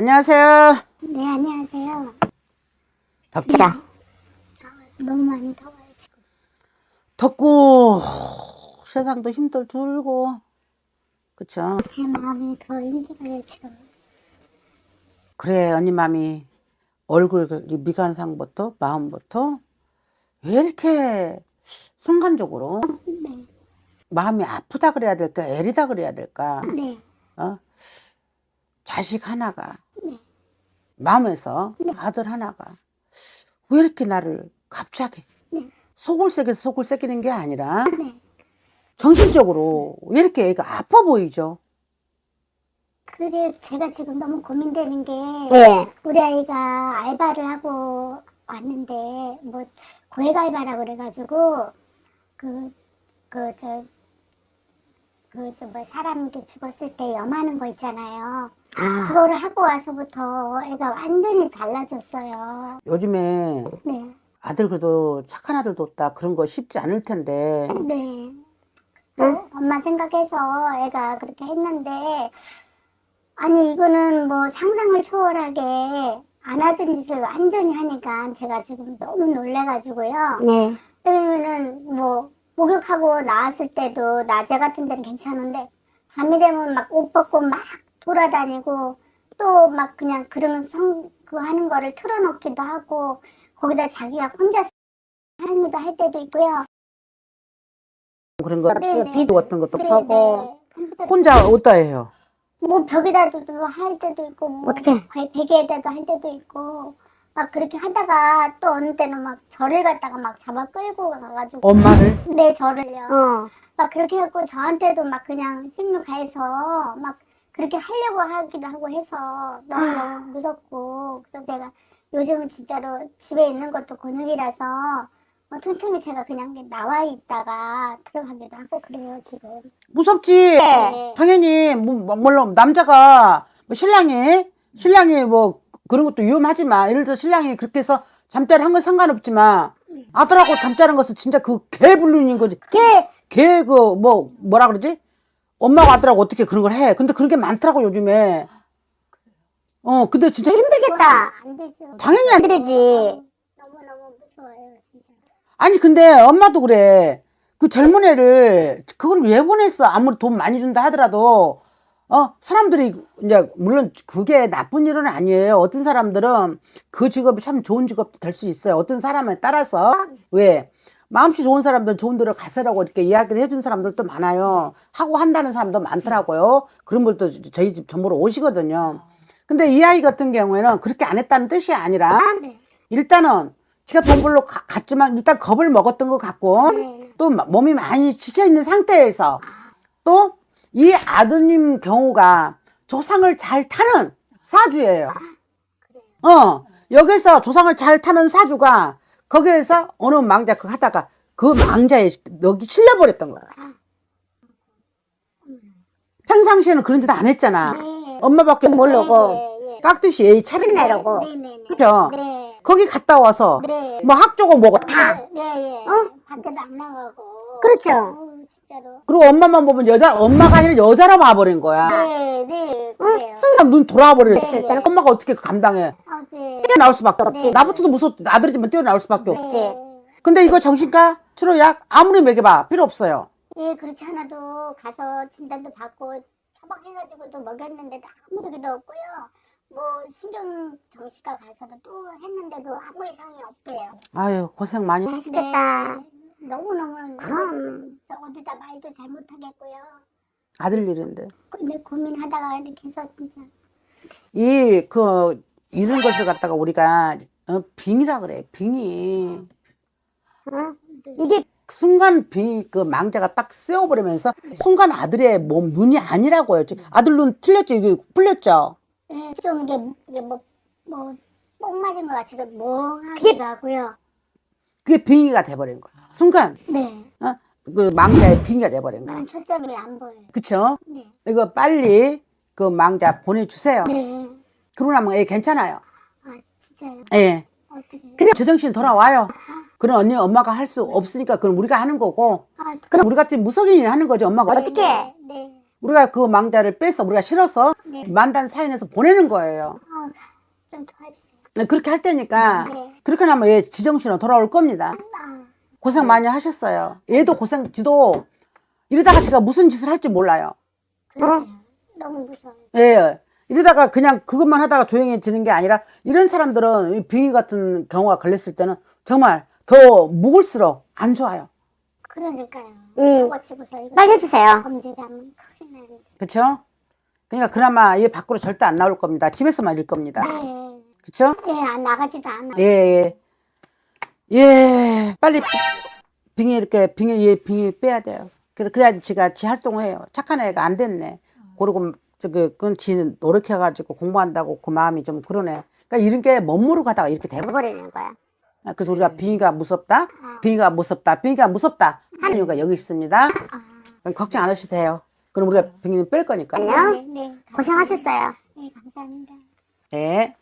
안녕하세요. 네, 안녕하세요. 덥지? 너무 많이 더워요, 지금. 덥고 세상도 힘들 들고 그쵸? 제 마음이 더 힘들어요, 지금. 그래 언니 맘이 얼굴 그 미간상부터 마음부터 왜 이렇게 순간적으로 네, 마음이 아프다 그래야 될까 애리다 그래야 될까 네, 어? 자식 하나가 네. 마음에서 아들 하나가 왜 이렇게 나를 갑자기 네. 속을 새겨서 속을 새기는 게 아니라 네. 정신적으로 왜 이렇게 애가 아파 보이죠? 그게 제가 지금 너무 고민되는 게 예. 우리 아이가 알바를 하고 왔는데 뭐 고액 알바라고 그래가지고 그 그 저 그저뭐 사람 이렇게 죽었을 때 염하는 거 있잖아요. 아, 그거를 하고 와서부터 애가 완전히 달라졌어요. 요즘에 네, 아들 그래도 착한 아들 뒀다 그런 거 쉽지 않을 텐데 네. 어, 엄마 생각해서 애가 그렇게 했는데 아니 이거는 뭐 상상을 초월하게 안 하던 짓을 완전히 하니까 제가 지금 너무 놀래가지고요. 네. 왜냐면은 뭐 목욕하고 나왔을 때도 낮에 같은 데는 괜찮은데 밤이 되면 막 옷 벗고 막 돌아다니고 또 막 그냥 그런 성 그거 하는 거를 틀어놓기도 하고 거기다 자기가 혼자 하는 것도 할 때도 있고요. 그런 거 네, 네. 비도 같은 것도 네, 파고 네. 혼자 어디다 해요? 뭐 벽에다도 할 때도 있고 뭐? 베- 베개에다도 할 때도 있고 막 그렇게 하다가 또 어느 때는 막 저를 갖다가 막 잡아 끌고 가가지고 엄마를 네 저를요 어. 막 그렇게 해갖고 저한테도 막 그냥 힘을 가해서 막 그렇게 하려고 하기도 하고 해서 너무 너무 무섭고 그래서 제가 요즘은 진짜로 집에 있는 것도 곤욕이라서 뭐 틈틈이 제가 그냥 나와 있다가 들어가기도 하고 그래요 지금 무섭지. 네. 당연히 뭐, 뭐, 물론 남자가 뭐 신랑이 신랑이 뭐 그런 것도 위험하지만 예를 들어 신랑이 그렇게 해서 잠자리 한 건 상관없지만 아들하고 잠자는 것은 진짜 그 개불륜인 거지. 개, 개 그 뭐 뭐라 그러지? 엄마가 아들하고 어떻게 그런 걸 해? 근데 그런 게 많더라고 요즘에. 어, 근데 진짜 힘들겠다. 안 되죠 당연히 안 되지. 너무 너무 무서워요 진짜 아니 근데 엄마도 그래. 그 젊은 애를 그걸 왜 보냈어? 아무리 돈 많이 준다 하더라도 어 사람들이 이제 물론 그게 나쁜 일은 아니에요. 어떤 사람들은 그 직업이 참 좋은 직업도 될수 있어요. 어떤 사람에 따라서 왜 마음씨 좋은 사람들은 좋은 데로 가세라고 이렇게 이야기를 해준 사람들도 많아요. 하고 한다는 사람도 많더라고요. 그런 분도 저희 집 전보러 오시거든요. 근데 이 아이 같은 경우에는 그렇게 안 했다는 뜻이 아니라 네. 일단은 지가 돈 벌러 가- 갔지만 일단 겁을 먹었던 것 같고 네. 또 마- 몸이 많이 지쳐 있는 상태에서 또 이 아드님 경우가 조상을 잘 타는 사주예요. 어 여기서 조상을 잘 타는 사주가 거기에서 어느 망자 그 하다가 그 망자에 여기 실려버렸던 거야. 평상시에는 그런 짓 안 했잖아. 네. 엄마밖에 모르고 네, 예. 깍듯이 애차려내라고 네네네 그죠? 네. 거기 갔다 와서 네. 뭐 학교고 뭐고 다 네, 네, 예. 밖에도 안 나가고. 그렇죠. 진짜로. 그리고 엄마만 보면 여자 엄마가 아니라 여자로 봐버린 거야. 네, 네, 그래요. 순간 눈 돌아버렸을 네, 때는 엄마가 어떻게 그 감당해? 아, 네. 뛰어나올 수밖에 없지. 네. 나부터도 무서워. 아들이지만 뛰어나올 수밖에 없지. 네. 근데 이거 정신과 치료약 아무리 먹여봐 필요 없어요. 예, 그렇지 않아도 가서 진단도 받고 처방해가지고 또 먹였는데도 아무 소리도 없고요. 뭐 신경 정신과 가서도 또 했는데도 아무 이상이 없대요. 아유 고생 많이. 네. 하시겠다. 너무 어디다 말도 잘 못하겠고요. 아들 일인데 근데 고민하다가 이렇게 해서 진짜 이 그 이런 것을 갖다가 우리가 어, 빙이라 그래. 빙이 어? 이게 순간 빙이 그 망자가 딱 쓰여버리면서 순간 아들의 몸 눈이 아니라고요. 아들 눈 틀렸죠. 이게 풀렸죠. 예, 좀 이게 이게 뭐뭐뽕 맞은 것 같이도 멍하기도 하고요. 그게 빙의가 돼버린 거야. 순간 네, 어? 그 망자의 빙의가 돼버린 거야. 난 초점이 안 보여요. 그쵸? 네, 이거 빨리 그 망자 보내주세요. 네, 그러고 나면 애 괜찮아요. 아 진짜요? 예. 어떻게? 제정신 돌아와요. 그럼 언니 엄마가 할 수 없으니까 그럼 우리가 하는 거고 아 그럼 우리 같이 무속인이 하는 거죠 엄마가 어떻게? 네. 우리가 그 망자를 빼서 우리가 실어서 네. 만단 사인해서 보내는 거예요. 아 좀 도와주세요. 네, 그렇게 할 테니까 네. 그렇게 하면 얘 지정신은 돌아올 겁니다. 아, 고생 많이 하셨어요. 얘도 고생, 지도 이러다가 제가 무슨 짓을 할지 몰라요. 그래요. 너무 무서워요. 예. 이러다가 그냥 그것만 하다가 조용해지는 게 아니라 이런 사람들은 이 빙의 같은 경우가 걸렸을 때는 정말 더 묵을수록 안 좋아요. 그러니까요. 음. 저거 치고서 이거 빨리 해주세요. 범죄가면 큰일 나는데. 그렇죠? 그러니까 그나마 얘 밖으로 절대 안 나올 겁니다. 집에서만 일 겁니다. 네. 그렇죠? 예, 안 나가지도 않아. 예, 예. 예, 빨리 빙의 이렇게 빙의 얘 빙의 빼야 돼요. 그래 그래야지 지가 지 활동을 해요. 착한 애가 안 됐네. 그러고 저그 그건 지 노력해가지고 공부한다고 그 마음이 좀 그러네. 그러니까 이런 게 멋모르고 가다가 이렇게 돼버. 버리는 거야. 그래서 우리가 빙의가 무섭다, 빙의가 무섭다, 빙의가 무섭다 하는 이유가 여기 있습니다. 걱정 안 하셔도 돼요. 그럼 우리가 빙의는 뺄 거니까. 안녕. 네, 네. 고생하셨어요. 네, 감사합니다. 네.